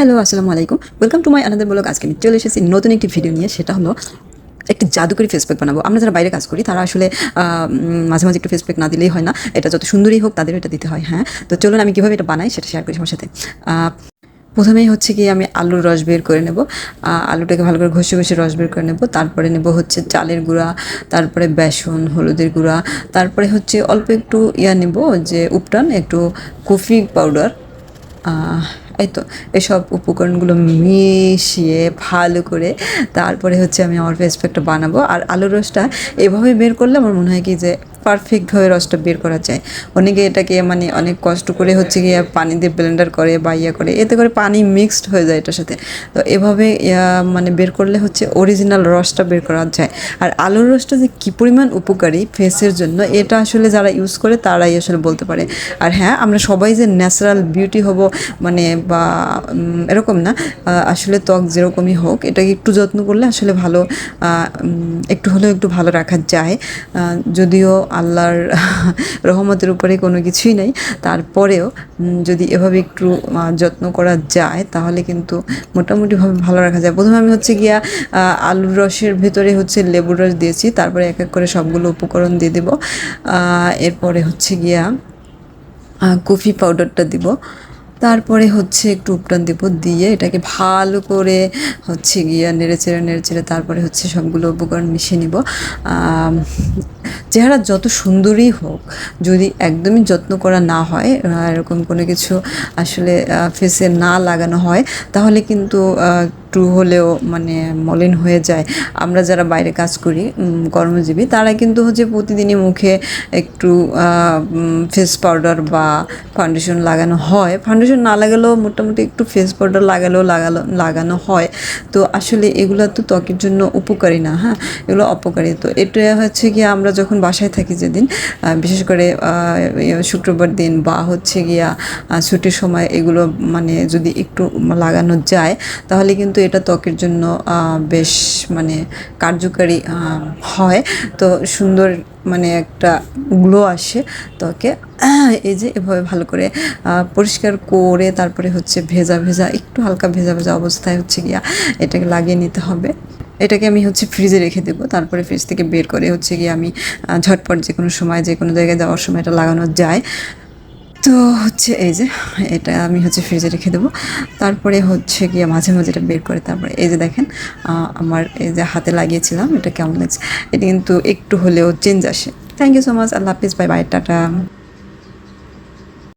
Hello, আসসালামু আলাইকুম। Welcome to my another blog আজকে আমি চলে এসেছি নতুন একটি ভিডিও নিয়ে। সেটা হলো একটি জাদুকরি ফেসপ্যাক বানাবো। আমরা যারা বাইরে কাজ করি, তারা আসলে মাঝে মাঝে একটু ফেসপ্যাক না দিলেই হয় না। এটা যত সুন্দরই হোক তাদেরও এটা দিতে হয় হ্যাঁ। তো চলুন আমি কীভাবে এটা বানাই, সেটা শেয়ার করি সবার সাথে। প্রথমেই হচ্ছে কি, আমি আলুর রস বের করে নেব। আলুটাকে ভালো করে ঘষে ঘষে রস বের করে নেব। তারপরে নেব হচ্ছে চালের গুঁড়া, তারপরে বেসন, হলুদের গুঁড়া। তারপরে হচ্ছে অল্প একটু ইয়া নেব, যে উপটান, একটু কফি পাউডার এই তো এসব উপকরণগুলো মিশিয়ে ভালো করে তারপরে হচ্ছে আমি আমার ফেস প্যাকটা বানাবো। আর আলুর রসটা এভাবে বের করলে আমার মনে হয় কি যে পারফেক্টভাবে রসটা বের করা যায়। অনেকে এটাকে মানে অনেক কষ্ট করে হচ্ছে গিয়ে পানি দিয়ে ব্লেন্ডার করে বা ইয়া করে, এতে করে পানি মিক্সড হয়ে যায় এটার সাথে। তো এভাবে মানে বের করলে হচ্ছে অরিজিনাল রসটা বের করা যায়। আর আলুর রসটা যে কী পরিমাণ উপকারী ফেসের জন্য, এটা আসলে যারা ইউজ করে তারাই আসলে বলতে পারে। আর হ্যাঁ আমরা সবাই যে ন্যাচারাল বিউটি হব মানে বা এরকম না আসলে ত্বক যেরকমই হোক, এটাকে একটু যত্ন করলে আসলে ভালো একটু হলেও একটু ভালো রাখা যায়। যদিও আল্লাহর রহমতের উপরে কোনো কিছুই নাই। তারপরেও যদি এভাবে একটু যত্ন করা যায়, তাহলে কিন্তু মোটামুটিভাবে ভালো রাখা যায়। প্রথমে আমি হচ্ছে গিয়া আলুর রসের ভেতরে হচ্ছে লেবুর রস দিয়েছি, তারপরে এক এক করে সবগুলো উপকরণ দিয়ে দেবো। এরপরে হচ্ছে গিয়া কফি পাউডারটা দিব। তারপরে হচ্ছে একটু উপটান দেব দিয়ে এটাকে ভালো করে হচ্ছে গিয়ে নেড়েচেড়ে নেড়েচেড়ে তারপরে হচ্ছে সবগুলো উপকরণ মিশিয়ে নিব। চেহারা যত সুন্দরই হোক, যদি একদমই যত্ন করা না হয় এরকম কোনো কিছু আসলে ফেসে না লাগানো হয়, তাহলে কিন্তু একটু হলেও মানে মলিন হয়ে যায়। আমরা যারা বাইরে কাজ করি কর্মজীবী তারা কিন্তু হচ্ছে প্রতিদিনই মুখে একটু ফেস পাউডার বা ফাউন্ডেশন লাগানো হয়। ফাউন্ডেশন না লাগালেও মোটামুটি একটু ফেস পাউডার লাগালেও লাগালো, লাগানো হয়। তো আসলে এগুলো তো ত্বকের জন্য উপকারী না হ্যাঁ? এগুলো অপকারী। তো এটা হচ্ছে গিয়ে আমরা যখন বাসায় থাকি যেদিন বিশেষ করে ইয়ে শুক্রবার দিন বা হচ্ছে গিয়া ছুটির সময় এগুলো মানে যদি একটু লাগানো যায়, তাহলে কিন্তু এটা ত্বকের জন্য বেশ মানে কার্যকারী হয়। তো সুন্দর মানে একটা গ্লো আসে ত্বকে। এই যে এভাবে ভালো করে পরিষ্কার করে তারপরে হচ্ছে ভেজা ভেজা, একটু হালকা ভেজা ভেজা অবস্থায় হচ্ছে গিয়া এটাকে লাগিয়ে নিতে হবে। এটাকে আমি হচ্ছে ফ্রিজে রেখে দেবো। তারপরে ফ্রিজ থেকে বের করে হচ্ছে গিয়ে আমি ঝটপট যে কোনো সময় যে কোনো জায়গায় যাওয়ার সময় এটা লাগানো যায়। তো হচ্ছে এই যে, এটা আমি হচ্ছে ফ্রিজে রেখে দেবো। তারপরে হচ্ছে গিয়ে মাঝে মাঝে এটা বের করে তারপরে এই যে দেখেন আমার এই যে হাতে লাগিয়েছিলাম, এটা কেমন লাগছে? এটা কিন্তু একটু হলেও চেঞ্জ আসে। থ্যাংক ইউ সো মাচ আল্লাহ হাফিজ বাই বাই টাটা।